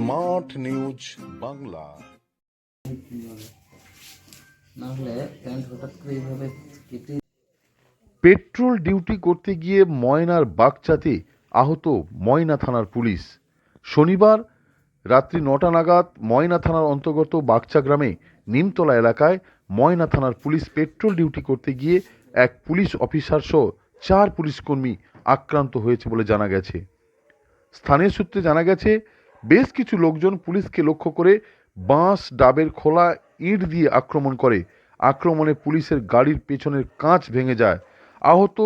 Smart news Bangla. Petrol duty করতে গিয়ে ময়নার বাগচাতে আহত ময়না থানার পুলিশ। শনিবার রাত্রি নটা নাগাদ ময়না থানার অন্তর্গত বাগচা গ্রামে নিমতলা এলাকায় ময়না থানার পুলিশ পেট্রোল ডিউটি করতে গিয়ে এক পুলিশ অফিসার সহ চার পুলিশকর্মী আক্রান্ত হয়েছে বলে জানা গেছে। স্থানীয় সূত্রে জানা গেছে বেশ কিছু লোকজন পুলিশকে লক্ষ্য করে বাঁশ, ডাবের খোলা ইট দিয়ে আক্রমণ করে। আক্রমণে পুলিশের গাড়ির পেছনের কাঁচ ভেঙে যায়। আহত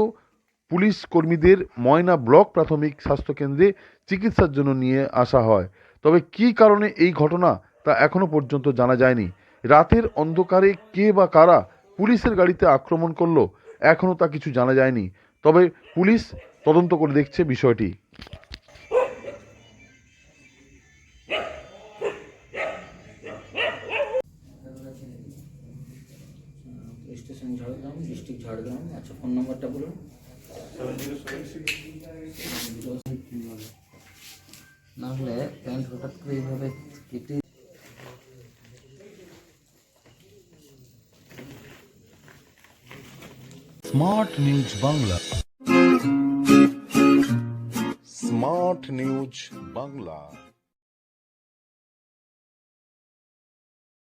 পুলিশ কর্মীদের ময়না ব্লক প্রাথমিক স্বাস্থ্যকেন্দ্রে চিকিৎসার জন্য নিয়ে আসা হয়। তবে কী কারণে এই ঘটনা তা এখনও পর্যন্ত জানা যায়নি। রাতের অন্ধকারে কে বা কারা পুলিশের গাড়িতে আক্রমণ করল এখনও তা কিছু জানা যায়নি। তবে পুলিশ তদন্ত করে দেখছে বিষয়টি। Station Jhargram district Jhargram. আচ্ছা ফোন নাম্বারটা বলুন। না হলে প্যান্ট হঠাৎ করে এইভাবে কেটে smart news Bangla. Smart news Bangla.